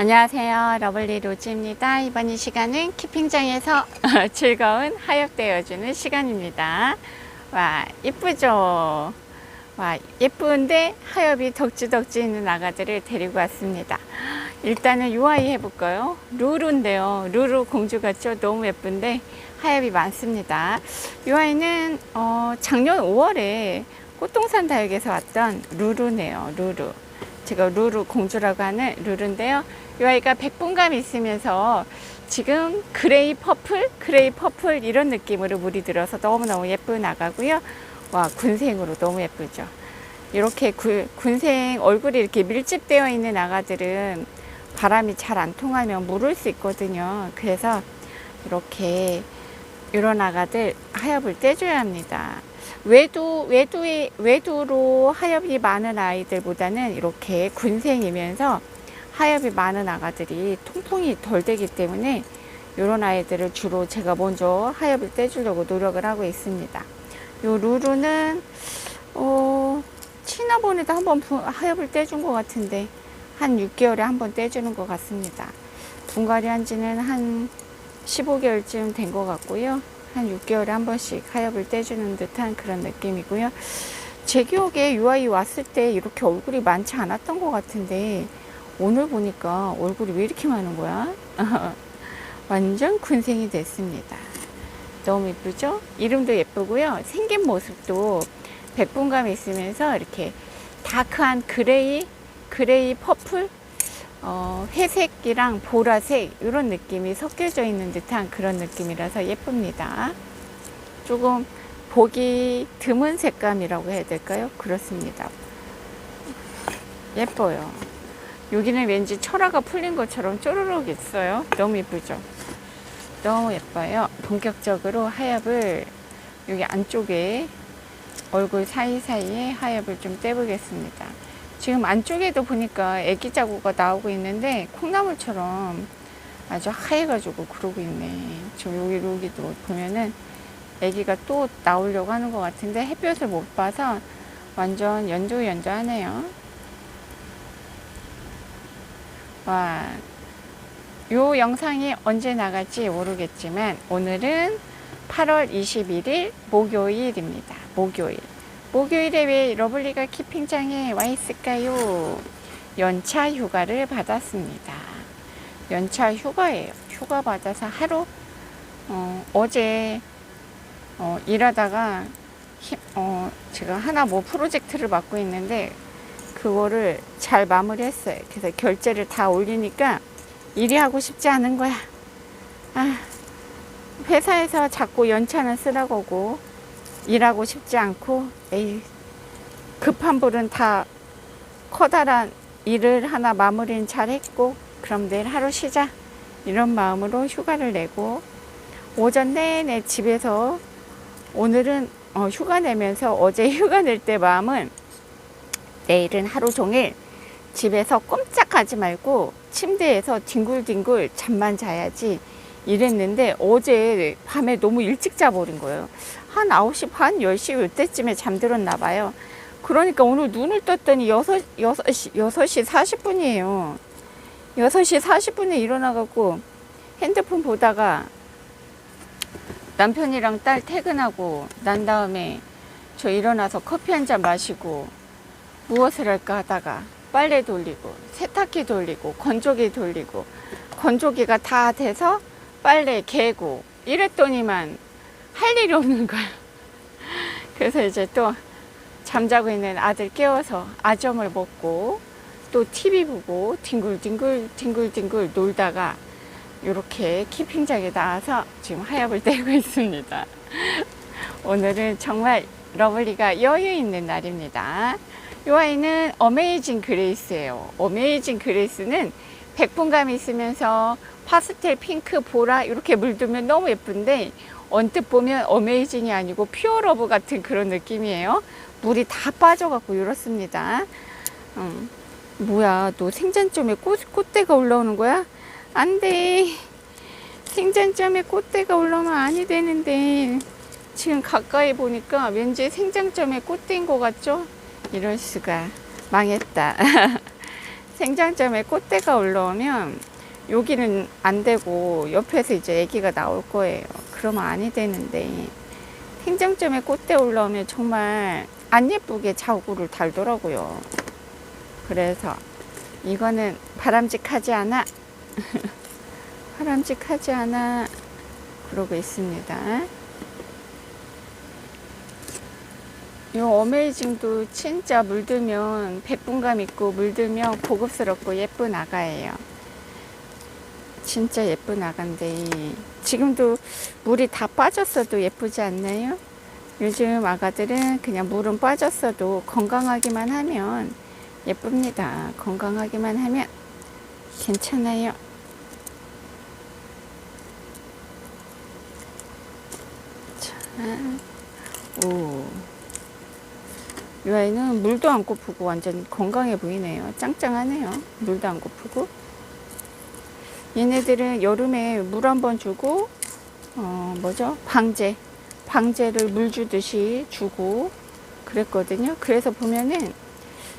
안녕하세요. 러블리 로즈입니다. 이번 이 시간은 키핑장에서 즐거운 하엽되어주는 시간입니다. 와, 예쁘죠? 와, 예쁜데 하엽이 덕지덕지 있는 아가들을 데리고 왔습니다. 일단은 요 아이 해볼까요? 루루인데요. 루루 공주 같죠? 너무 예쁜데 하엽이 많습니다. 요 아이는 어, 작년 5월에 꽃동산 다육에서 왔던 루루네요. 루루. 제가 루루 공주라고 하는 루루인데요. 이 아이가 백분감 있으면서 지금 그레이 퍼플, 그레이 퍼플 이런 느낌으로 물이 들어서 너무너무 예쁜 아가고요. 와, 군생으로 너무 예쁘죠. 이렇게 구, 군생 얼굴이 이렇게 밀집되어 있는 아가들은 바람이 잘 안 통하면 물을 수 있거든요. 그래서 이렇게 이런 아가들 하엽을 떼줘야 합니다. 외두, 외두의, 외두로 하엽이 많은 아이들보다는 이렇게 군생이면서 하엽이 많은 아가들이 통풍이 덜 되기 때문에 이런 아이들을 주로 제가 먼저 하엽을 떼주려고 노력을 하고 있습니다. 요 루루는, 어, 치나본에도 한번 하엽을 떼준 것 같은데, 한 6개월에 한 번 떼주는 것 같습니다. 분갈이 한 지는 한 15개월쯤 된 것 같고요. 한 6개월에 한 번씩 하엽을 떼주는 듯한 그런 느낌이고요. 제 기억에 UI 왔을 때 이렇게 얼굴이 많지 않았던 것 같은데 오늘 보니까 얼굴이 왜 이렇게 많은 거야? 완전 군생이 됐습니다. 너무 예쁘죠? 이름도 예쁘고요. 생긴 모습도 백분감 있으면서 이렇게 다크한 그레이, 그레이 퍼플, 어, 회색이랑 보라색 이런 느낌이 섞여져 있는 듯한 그런 느낌이라서 예쁩니다. 조금 보기 드문 색감이라고 해야 될까요? 그렇습니다. 예뻐요. 여기는 왠지 철화가 풀린 것처럼 쪼르륵 있어요. 너무 예쁘죠? 너무 예뻐요. 본격적으로 하엽을 여기 안쪽에 얼굴 사이사이에 하엽을 좀 떼보겠습니다. 지금 안쪽에도 보니까 애기 자구가 나오고 있는데 콩나물처럼 아주 하얘가지고 그러고 있네. 지금 여기 여기도 보면은 애기가 또 나오려고 하는 것 같은데 햇볕을 못 봐서 완전 연조연조하네요. 와, 요 영상이 언제 나갈지 모르겠지만 오늘은 8월 21일 목요일입니다. 목요일. 목요일에 왜 러블리가 키핑장에 와 있을까요? 연차 휴가를 받았습니다. 연차 휴가예요. 휴가 받아서 하루 어, 어제 어, 일하다가 힘, 어, 제가 하나 뭐 프로젝트를 맡고 있는데 그거를 잘 마무리했어요. 그래서 결제를 다 올리니까 일이 하고 싶지 않은 거야. 아, 회사에서 자꾸 연차는 쓰라고 일하고 싶지 않고 에이, 급한 불은 다 커다란 일을 하나 마무리는 잘 했고 그럼 내일 하루 쉬자 이런 마음으로 휴가를 내고 오전 내내 집에서 오늘은 어, 휴가 내면서 어제 휴가 낼 때 마음은 내일은 하루 종일 집에서 꼼짝하지 말고 침대에서 뒹굴뒹굴 잠만 자야지 이랬는데 어제 밤에 너무 일찍 자버린 거예요. 한 9시 반, 10시 이때쯤에 잠들었나 봐요. 그러니까 오늘 눈을 떴더니 6, 6시, 6시 40분이에요. 6시 40분에 일어나갖고 핸드폰 보다가 남편이랑 딸 퇴근하고 난 다음에 저 일어나서 커피 한 잔 마시고 무엇을 할까 하다가 빨래 돌리고 세탁기 돌리고 건조기 돌리고 건조기가 다 돼서 빨래 개고 이랬더니만 할 일이 없는 거야. 그래서 이제 또 잠자고 있는 아들 깨워서 아점을 먹고 또 TV 보고 뒹굴뒹굴 뒹굴뒹굴 놀다가 이렇게 캠핑장에 나와서 지금 하엽을 떼고 있습니다. 오늘은 정말 러블리가 여유 있는 날입니다. 이 아이는 어메이징 그레이스예요. 어메이징 그레이스는 백분감이 있으면서 파스텔 핑크 보라 이렇게 물들면 너무 예쁜데 언뜻 보면 어메이징이 아니고 퓨어 러브 같은 그런 느낌이에요. 물이 다 빠져갖고 이렇습니다. 음, 뭐야, 너 생잔점에 꽃, 꽃대가 올라오는 거야? 안 돼. 생장점에 꽃대가 올라오면 아니 되는데 지금 가까이 보니까 왠지 생장점에 꽃대인 것 같죠? 이럴 수가 망했다. 생장점에 꽃대가 올라오면 여기는 안 되고 옆에서 이제 아기가 나올 거예요. 그러면 아니 되는데 생장점에 꽃대 올라오면 정말 안 예쁘게 자구를 달더라고요. 그래서 이거는 바람직하지 않아. 바람직하지 않아. 그러고 있습니다. 이 어메이징도 진짜 물들면 백분감 있고 물들면 고급스럽고 예쁜 아가예요. 진짜 예쁜 아가인데 지금도 물이 다 빠졌어도 예쁘지 않나요? 요즘 아가들은 그냥 물은 빠졌어도 건강하기만 하면 예쁩니다. 건강하기만 하면 괜찮아요. 자, 오. 이 아이는 물도 안 고프고 완전 건강해 보이네요. 짱짱하네요. 물도 안 고프고. 얘네들은 여름에 물 한 번 주고, 어, 뭐죠? 방제. 방제를 물 주듯이 주고 그랬거든요. 그래서 보면은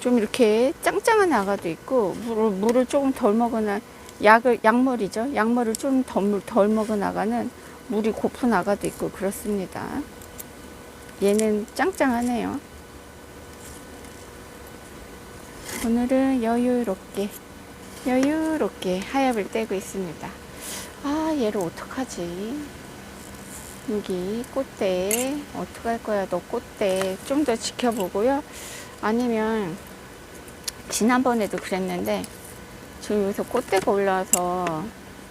좀 이렇게 짱짱한 아가도 있고, 물을, 물을 조금 덜 먹은 아, 약을, 약물이죠. 약물을 좀 덜, 덜 먹은 아가는 물이 고픈 아가도 있고 그렇습니다. 얘는 짱짱하네요. 오늘은 여유롭게 여유롭게 하엽을 떼고 있습니다. 아 얘를 어떡하지? 여기 꽃대 어떡할 거야 너 꽃대 좀 더 지켜보고요. 아니면 지난번에도 그랬는데 지금 여기서 꽃대가 올라와서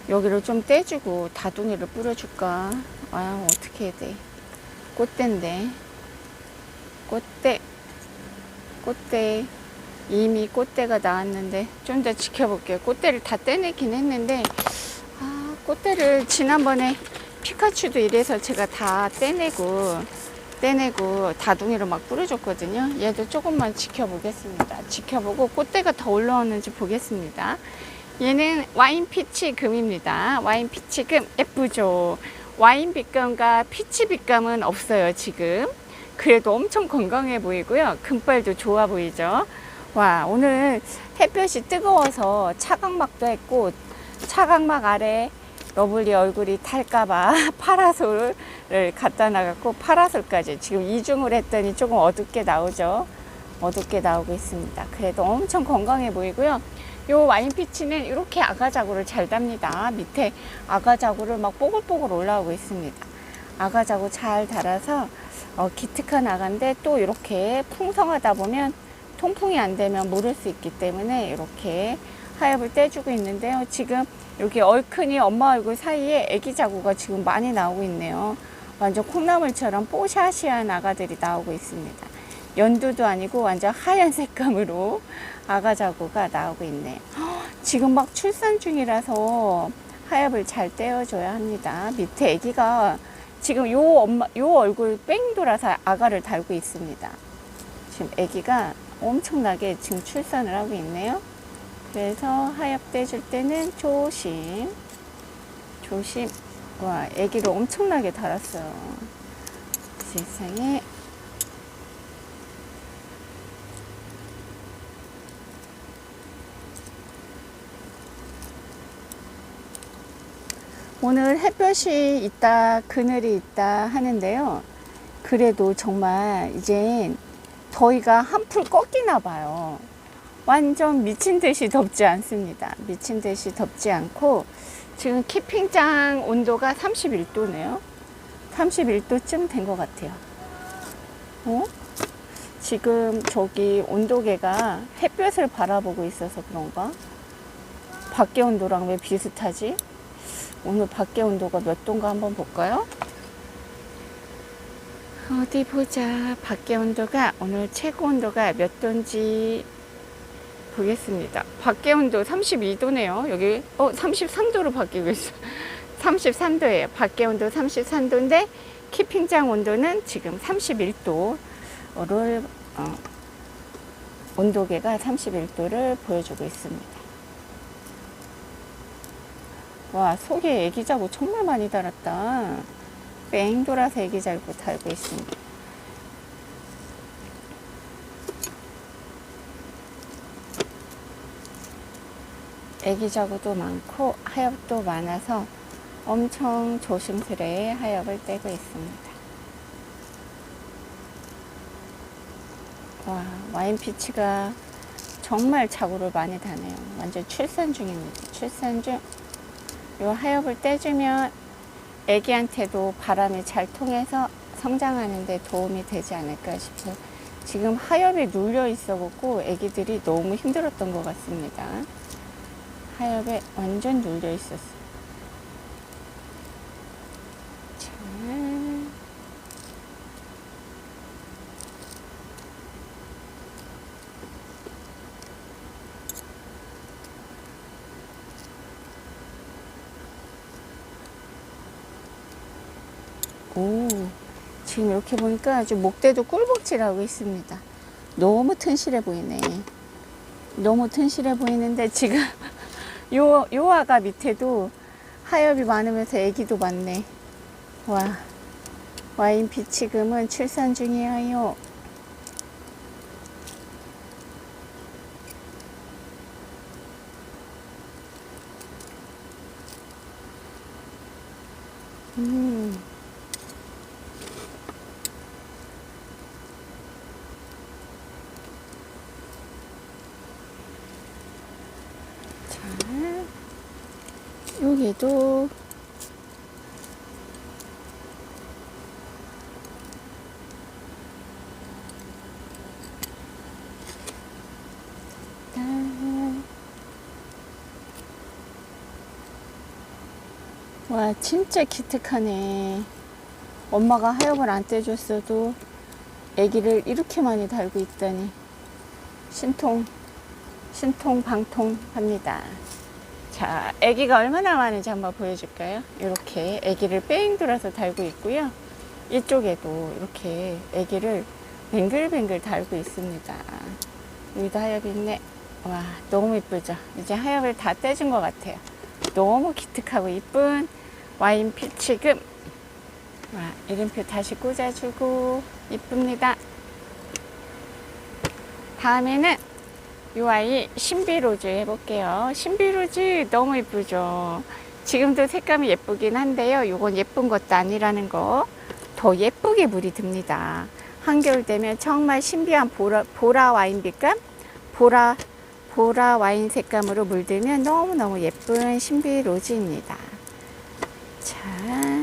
여기를 좀 떼주고 다둥이를 뿌려줄까? 아 어떻게 해야 돼? 꽃대인데 꽃대 꽃대 이미 꽃대가 나왔는데 좀 더 지켜볼게요. 꽃대를 다 떼내긴 했는데 아, 꽃대를 지난번에 피카츄도 이래서 제가 다 떼내고 떼내고 다둥이로 막 뿌려줬거든요. 얘도 조금만 지켜보겠습니다. 지켜보고 꽃대가 더 올라오는지 보겠습니다. 얘는 와인 피치 금입니다. 와인 피치 금 예쁘죠? 와인 빛감과 피치 빛감은 없어요, 지금. 그래도 엄청 건강해 보이고요. 금발도 좋아 보이죠? 와, 오늘 햇볕이 뜨거워서 차광막도 했고, 차광막 아래 러블리 얼굴이 탈까봐 파라솔을 갖다 놔갖고, 파라솔까지 지금 이중을 했더니 조금 어둡게 나오죠. 어둡게 나오고 있습니다. 그래도 엄청 건강해 보이고요. 요 와인피치는 이렇게 아가자구를 잘 답니다. 밑에 아가자구를 막 뽀글뽀글 올라오고 있습니다. 아가자구 잘 달아서 어, 기특한 아가인데 또 이렇게 풍성하다 보면 통풍이 안 되면 물을 수 있기 때문에 이렇게 하엽을 떼주고 있는데요. 지금 여기 얼큰이 엄마 얼굴 사이에 애기 자구가 지금 많이 나오고 있네요. 완전 콩나물처럼 뽀샤시한 아가들이 나오고 있습니다. 연두도 아니고 완전 하얀 색감으로 아가 자구가 나오고 있네요. 지금 막 출산 중이라서 하엽을 잘 떼어줘야 합니다. 밑에 애기가 지금 요 엄마 요 얼굴 뺑 돌아서 아가를 달고 있습니다. 지금 아기가 엄청나게 지금 출산을 하고 있네요. 그래서 하엽 떼줄 때는 조심, 조심. 와, 아기를 엄청나게 달았어요. 세상에. 오늘 햇볕이 있다, 그늘이 있다 하는데요. 그래도 정말 이젠 더위가 한풀 꺾이나 봐요. 완전 미친 듯이 덥지 않습니다. 미친 듯이 덥지 않고 지금 키핑장 온도가 31도네요. 31도쯤 된 것 같아요. 어? 지금 저기 온도계가 햇볕을 바라보고 있어서 그런가? 밖에 온도랑 왜 비슷하지? 오늘 밖에 온도가 몇 도인가 한번 볼까요? 어디 보자. 밖에 온도가 오늘 최고 온도가 몇 도인지 보겠습니다. 밖에 온도 32도네요. 여기 어 33도로 바뀌고 있어. 33도예요. 밖에 온도 33도인데 키핑장 온도는 지금 31도를 어, 온도계가 31도를 보여주고 있습니다. 와 속에 애기 자고 정말 많이 달았다. 뺑 돌아서 애기자고 달고 있습니다. 애기저구도 많고 하엽도 많아서 엄청 조심스레 하엽을 떼고 있습니다. 와, 와인 피치가 정말 자구를 많이 다네요. 완전 출산 중입니다. 출산 중. 요 하엽을 떼주면 애기한테도 바람이 잘 통해서 성장하는 데 도움이 되지 않을까 싶어요. 지금 하엽이 눌려 있어갖고 애기들이 너무 힘들었던 것 같습니다. 하엽에 완전 눌려 있었어요. 자. 오, 지금 이렇게 보니까 아주 목대도 꿀벅질하고 있습니다. 너무 튼실해 보이네. 너무 튼실해 보이는데 지금 요, 요 아가 밑에도 하엽이 많으면서 애기도 많네. 와, 와인 피치금은 출산 중이에요. 음. 자, 여기도 짠. 와, 진짜 기특하네. 엄마가 하엽을 안 떼줬어도 아기를 이렇게 많이 달고 있다니. 신통, 신통 방통 합니다. 자, 아기가 얼마나 많은지 한번 보여줄까요? 이렇게 아기를 뺑 돌아서 달고 있고요. 이쪽에도 이렇게 아기를 뱅글뱅글 달고 있습니다. 여기도 하엽이 있네. 와, 너무 이쁘죠? 이제 하엽을 다 떼준 것 같아요. 너무 기특하고 이쁜 와인 피치금. 와, 이름표 다시 꽂아주고 이쁩니다. 다음에는 이 아이 신비로즈 해볼게요. 신비로즈 너무 예쁘죠? 지금도 색감이 예쁘긴 한데요. 이건 예쁜 것도 아니라는 거. 더 예쁘게 물이 듭니다. 한겨울 되면 정말 신비한 보라, 보라 와인 빛감? 보라, 보라 와인 색감으로 물들면 너무너무 예쁜 신비로즈입니다. 자.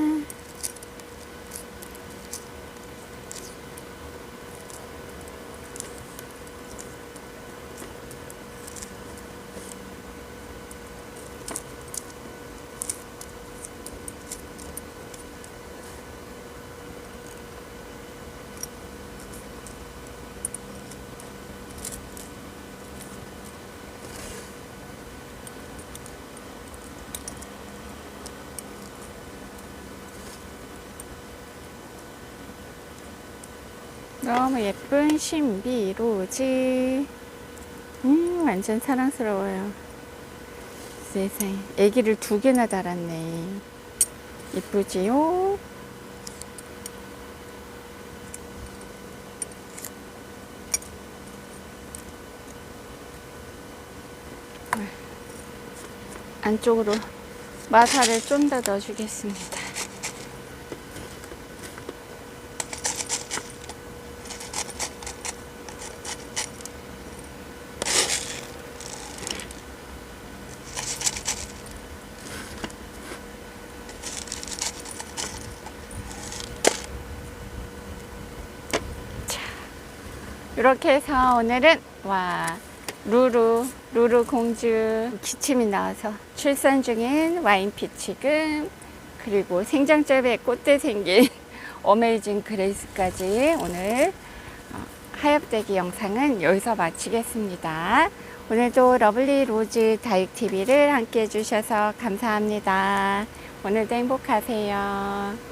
너무 예쁜 신비 로즈. 음, 완전 사랑스러워요. 세상에. 애기를 두 개나 달았네. 이쁘지요? 안쪽으로 마사를 좀 더 넣어주겠습니다. 이렇게 해서 오늘은 와 루루 루루 공주 기침이 나와서 출산 중인 와인 피치금 그리고 생장점에 꽃대 생긴 어메이징 그레이스까지 오늘 어, 하엽대기 영상은 여기서 마치겠습니다. 오늘도 러블리 로즈 다육 TV를 함께 해주셔서 감사합니다. 오늘도 행복하세요.